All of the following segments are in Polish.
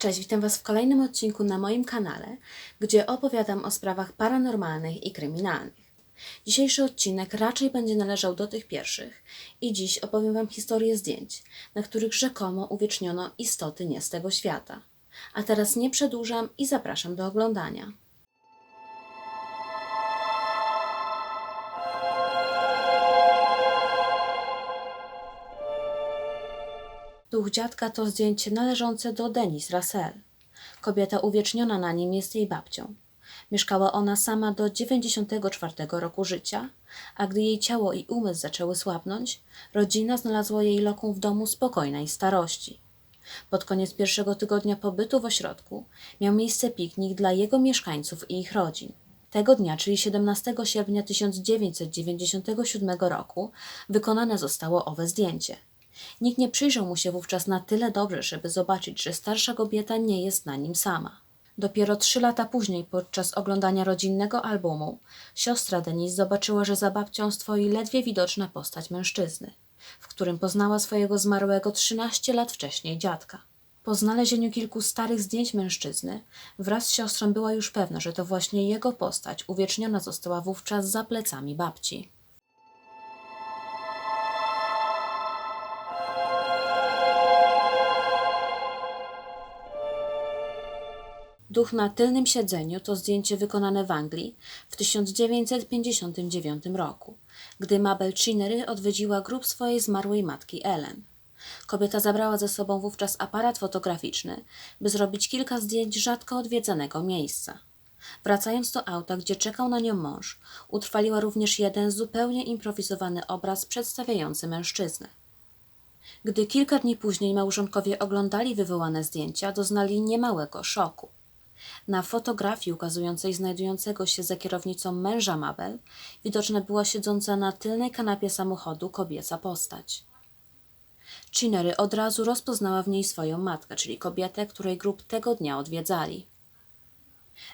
Cześć, witam Was w kolejnym odcinku na moim kanale, gdzie opowiadam o sprawach paranormalnych i kryminalnych. Dzisiejszy odcinek raczej będzie należał do tych pierwszych i dziś opowiem Wam historię zdjęć, na których rzekomo uwieczniono istoty nie z tego świata. A teraz nie przedłużam i zapraszam do oglądania. Duch dziadka to zdjęcie należące do Denise Russell. Kobieta uwieczniona na nim jest jej babcią. Mieszkała ona sama do 94 roku życia, a gdy jej ciało i umysł zaczęły słabnąć, rodzina znalazła jej lokum w domu spokojnej starości. Pod koniec pierwszego tygodnia pobytu w ośrodku miał miejsce piknik dla jego mieszkańców i ich rodzin. Tego dnia, czyli 17 sierpnia 1997 roku, wykonane zostało owe zdjęcie. Nikt nie przyjrzał mu się wówczas na tyle dobrze, żeby zobaczyć, że starsza kobieta nie jest na nim sama. Dopiero trzy lata później, podczas oglądania rodzinnego albumu, siostra Denise zobaczyła, że za babcią stoi ledwie widoczna postać mężczyzny, w którym poznała swojego zmarłego 13 lat wcześniej dziadka. Po znalezieniu kilku starych zdjęć mężczyzny, wraz z siostrą była już pewna, że to właśnie jego postać uwieczniona została wówczas za plecami babci. Duch na tylnym siedzeniu to zdjęcie wykonane w Anglii w 1959 roku, gdy Mabel Chinnery odwiedziła grób swojej zmarłej matki Ellen. Kobieta zabrała ze sobą wówczas aparat fotograficzny, by zrobić kilka zdjęć rzadko odwiedzanego miejsca. Wracając do auta, gdzie czekał na nią mąż, utrwaliła również jeden zupełnie improwizowany obraz przedstawiający mężczyznę. Gdy kilka dni później małżonkowie oglądali wywołane zdjęcia, doznali niemałego szoku. Na fotografii ukazującej znajdującego się za kierownicą męża Mabel widoczna była siedząca na tylnej kanapie samochodu kobieca postać. Chinnery od razu rozpoznała w niej swoją matkę, czyli kobietę, której grób tego dnia odwiedzali.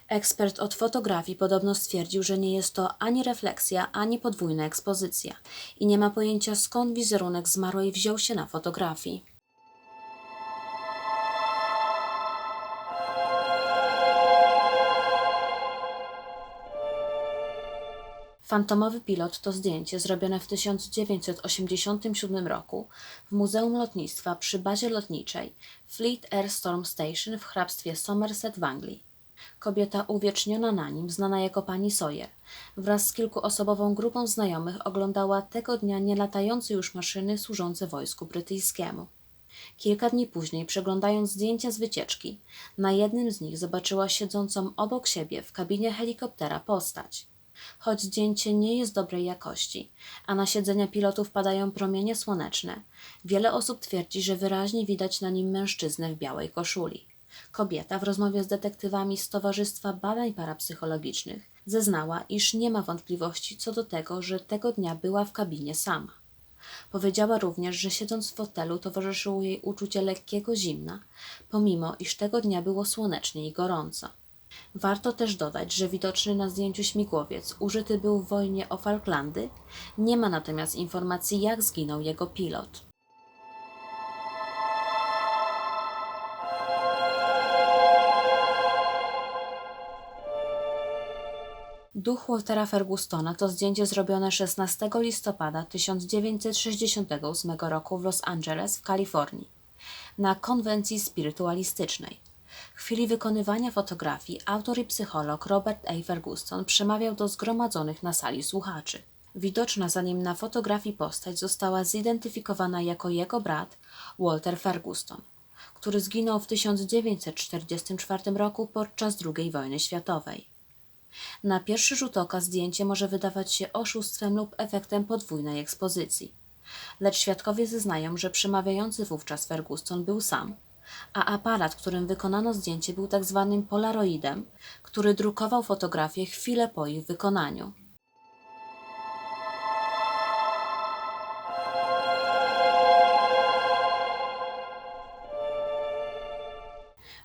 Ekspert od fotografii podobno stwierdził, że nie jest to ani refleksja, ani podwójna ekspozycja i nie ma pojęcia skąd wizerunek zmarłej wziął się na fotografii. Fantomowy pilot to zdjęcie zrobione w 1987 roku w Muzeum Lotnictwa przy bazie lotniczej Fleet Air Storm Station w hrabstwie Somerset w Anglii. Kobieta uwieczniona na nim, znana jako pani Sawyer, wraz z kilkuosobową grupą znajomych oglądała tego dnia nielatające już maszyny służące wojsku brytyjskiemu. Kilka dni później, przeglądając zdjęcia z wycieczki, na jednym z nich zobaczyła siedzącą obok siebie w kabinie helikoptera postać. Choć zdjęcie nie jest dobrej jakości, a na siedzenia pilotów padają promienie słoneczne, wiele osób twierdzi, że wyraźnie widać na nim mężczyznę w białej koszuli. Kobieta w rozmowie z detektywami z Towarzystwa Badań Parapsychologicznych zeznała, iż nie ma wątpliwości co do tego, że tego dnia była w kabinie sama. Powiedziała również, że siedząc w fotelu towarzyszyło jej uczucie lekkiego zimna, pomimo iż tego dnia było słonecznie i gorąco. Warto też dodać, że widoczny na zdjęciu śmigłowiec użyty był w wojnie o Falklandy, nie ma natomiast informacji jak zginął jego pilot. Duch Waltera Fergustona to zdjęcie zrobione 16 listopada 1968 roku w Los Angeles w Kalifornii na konwencji spirytualistycznej. W chwili wykonywania fotografii autor i psycholog Robert A. Ferguson przemawiał do zgromadzonych na sali słuchaczy. Widoczna za nim na fotografii postać została zidentyfikowana jako jego brat Walter Ferguson, który zginął w 1944 roku podczas II wojny światowej. Na pierwszy rzut oka zdjęcie może wydawać się oszustwem lub efektem podwójnej ekspozycji. Lecz świadkowie zeznają, że przemawiający wówczas Ferguson był sam, a aparat, którym wykonano zdjęcie, był tak zwanym polaroidem, który drukował fotografie chwilę po ich wykonaniu.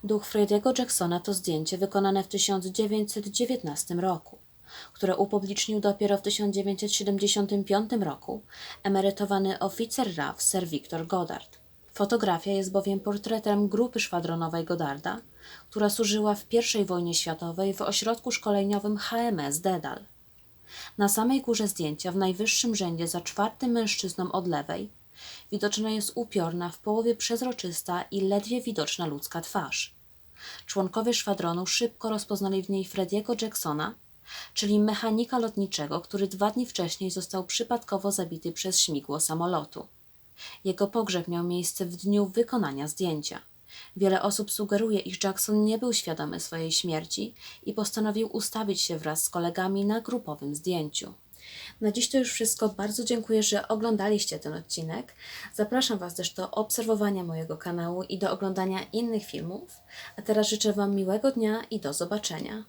Duch Frediego Jacksona to zdjęcie wykonane w 1919 roku, które upublicznił dopiero w 1975 roku emerytowany oficer RAF Sir Victor Goddard. Fotografia jest bowiem portretem grupy szwadronowej Godarda, która służyła w I wojnie światowej w ośrodku szkoleniowym HMS Dedal. Na samej górze zdjęcia, w najwyższym rzędzie za czwartym mężczyzną od lewej, widoczna jest upiorna, w połowie przezroczysta i ledwie widoczna ludzka twarz. Członkowie szwadronu szybko rozpoznali w niej Frediego Jacksona, czyli mechanika lotniczego, który dwa dni wcześniej został przypadkowo zabity przez śmigło samolotu. Jego pogrzeb miał miejsce w dniu wykonania zdjęcia. Wiele osób sugeruje, iż Jackson nie był świadomy swojej śmierci i postanowił ustawić się wraz z kolegami na grupowym zdjęciu. Na dziś to już wszystko. Bardzo dziękuję, że oglądaliście ten odcinek. Zapraszam Was też do obserwowania mojego kanału i do oglądania innych filmów. A teraz życzę Wam miłego dnia i do zobaczenia.